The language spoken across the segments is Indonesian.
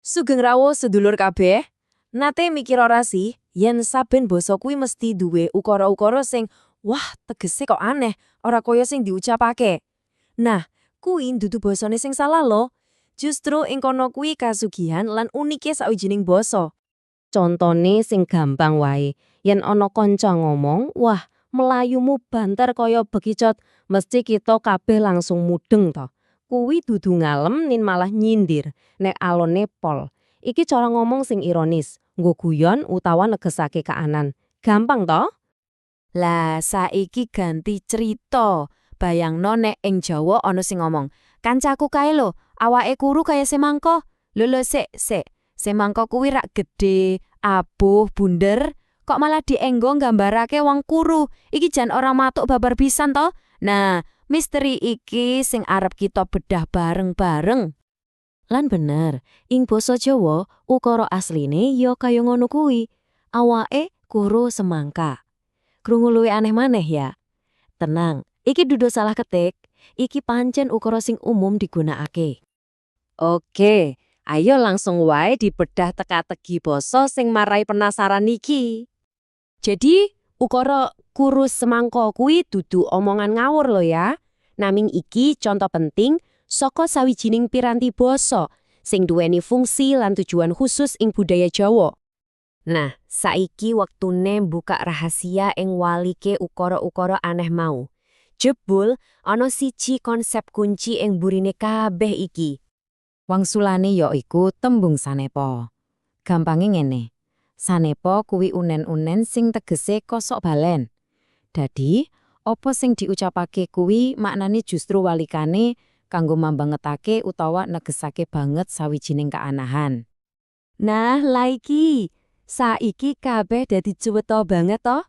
Sugeng rawuh sedulur kabeh. Nate mikir ora sih, yen saben basa kuwi mesti duwe ukara-ukara sing wah tegese kok aneh, ora kaya sing diucapake. Nah, kuwi dudu basane sing salah lho. Justru ing kono kuwi kasugihan lan unike sawijining basa. Contone sing gampang wae, yen ana kanca ngomong, wah melayumu banter kaya bekicot, mesti kita kabeh langsung mudeng to. Kuwi dudu ngalem nin malah nyindir, nek alone pol. Iki cara ngomong sing ironis, nggo guyon utawa negesake kaanan. Gampang to? Lah saiki ganti cerita. Bayangno nek ing Jawa ana sing ngomong, "Kancaku kae lho, awake kuru kaya semangko." Lho lho sik, sik. Semangko kuwi rak gedhe, abuh, bunder, kok malah dienggo nggambarake wong kuru. Iki jan ora matuk babar pisan to? Nah, misteri iki sing arep kita bedah bareng-bareng. Lan bener, ing basa Jawa ukara asline ya kaya ngono kuwi. Awake kuru semangka. Krungu luwih aneh maneh ya. Tenang, iki dudu salah ketik. Iki pancen ukara sing umum digunakake. Oke, ayo langsung wae dibedah teka-teki basa sing marai penasaran iki. Jadi, ukara kurus semangko kuwi dudu omongan ngawur lo ya. Naming iki contoh penting saka sawijining piranti basa sing duweni fungsi lan tujuan khusus ing budaya Jawa. Nah, saiki wektune buka rahasia ing walike ukara-ukara aneh mau. Jebul ana siji konsep kunci ing burine kabeh iki. Wangsulane ya iku tembung sanepa. Gampange ngene. Sanepa kuwi unen-unen sing tegese kosok balen. Dadi, apa sing diucapake kuwi maknane justru walikane kanggo mambangetake utawa negesake banget sawijining keanahan. Nah, laiki, saiki kabeh dadi cuweta banget to.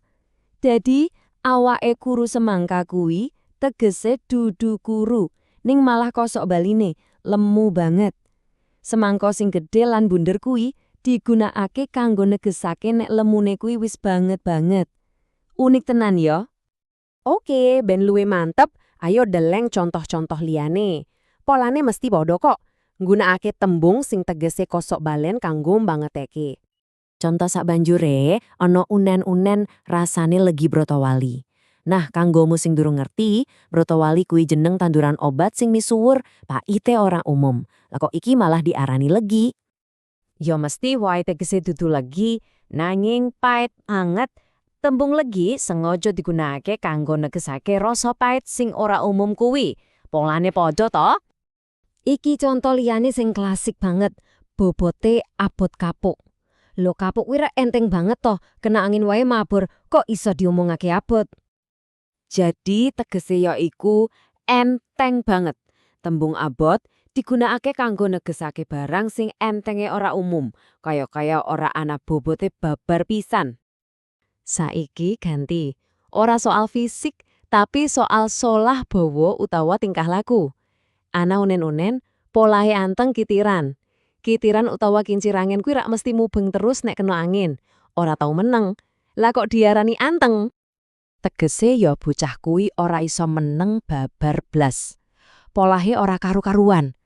Dadi, awake kuru semangka kuwi tegese dudu kuru, ning malah kosok baline, lemu banget. Semangka sing gedhe lan bunder kuwi digunakake kanggo negesake nek lemune kuwi wis banget banget. Unik tenan ya. Oke, ben luwe mantep, ayo deleng contoh-contoh liyane. Polane mesti padha kok. Nggunakake tembung sing tegese kosok balen kanggo bangeteke. Contoh sabanjure, ana unen-unen rasane legi brotowali. Nah, kanggomu sing durung ngerti, brotowali kuwi jeneng tanduran obat sing misuwur paite orang umum. Lah kok iki malah diarani legi? Ya mesti wae tegese dudu legi, nanging pait anget. Tembung legi sengaja digunakake kanggo negesake rasa pait sing ora umum kuwi. Polane padha to? Iki contoh liyane sing klasik banget, bobote abot kapuk. Lho kapuk kuwi enteng banget to, kena angin wae mabur, kok iso diomongake abot? Jadi tegese ya iku enteng banget. Tembung abot digunakake kanggo negesake barang sing entenge ora umum, kaya-kaya ora ana bobote babar pisan. Saiki ganti, ora soal fisik, tapi soal solah bawa utawa tingkah laku. Ana unen-unen, polahe anteng kitiran. Kitiran utawa kincir angin kuwi rak mesti mubeng terus nek kena angin. Ora tau meneng. Lah kok diarani anteng? Tegese ya bocah kuwi ora iso meneng babar blas. Polahe ora karu-karuan.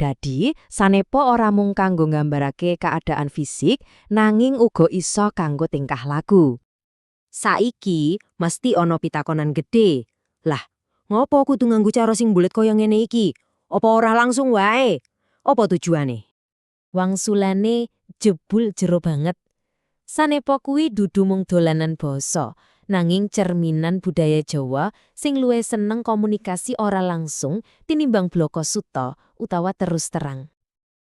Dadi, sanepa ora mung kanggo nggambarake keadaan fisik, nanging uga iso kanggo tingkah laku. Saiki mesti ana pitakonan gede. Lah, ngopo kudu nganggo cara sing bulet kaya ngene iki? Apa ora langsung wae? Apa tujuane? Wangsulane jebul jero banget. Sanepa kuwi dudu mung dolanan basa, nanging cerminan budaya Jawa sing luwih seneng komunikasi ora langsung tinimbang bloko suta utawa terus terang.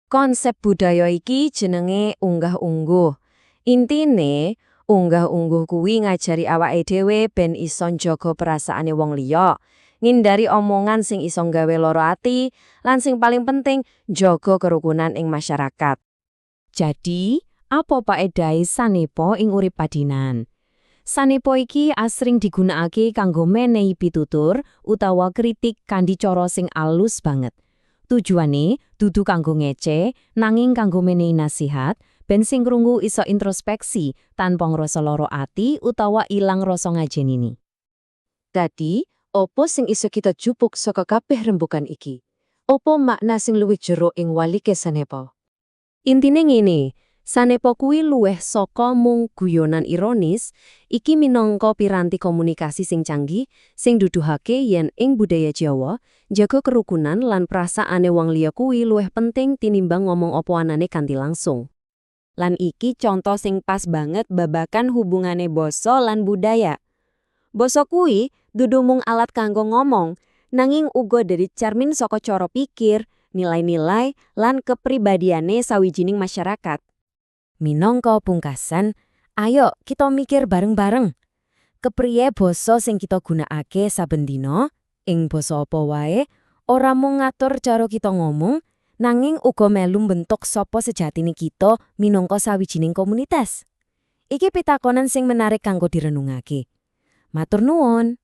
Konsep budaya iki jenenge unggah-ungguh. Intine, unggah-ungguh kuwi ngajari awake dhewe ben iso njaga perasaane wong liya, ngindari omongan sing iso gawe loro ati, lan sing paling penting njaga kerukunan ing masyarakat. Jadi, apa paedahe sanepa ing urip padinan? Sanepa iki asring digunakake kanggo menehi pitutur utawa kritik kanthi cara sing alus banget. Tujuane dudu kanggo ngece, nanging kanggo menehi nasihat, ben sing krungu iso introspeksi tanpa ngrasa loro ati utawa ilang rasa ngajenini. Dadi, opo sing iso kita jupuk saka kabeh rembukan iki? Opo makna sing luwih jero ing walike sanepa? Intine ngene, sanepa kuwi luwih saka mung guyonan ironis, iki minangka piranti komunikasi sing canggih sing duduhake yen ing budaya Jawa, jaga kerukunan lan perasaane wong liya kuwi luwih penting tinimbang ngomong apa anane kanthi langsung. Lan iki contoh sing pas banget babakan hubungane basa lan budaya. Basa kuwi dudu mung alat kanggo ngomong, nanging uga dari cermin saka cara pikir, nilai-nilai, lan kepribadiane sawijining masyarakat. Minangka pungkasan, ayo kita mikir bareng-bareng. Kepriye basa sing kita gunakake saben dina, ing basa apa wae, ora mung ngatur cara kita ngomong, nanging uga melu bentuk sapa sejatine kita minangka sawijining komunitas. Iki pitakonan sing menarik kanggo direnungake. Matur nuwun.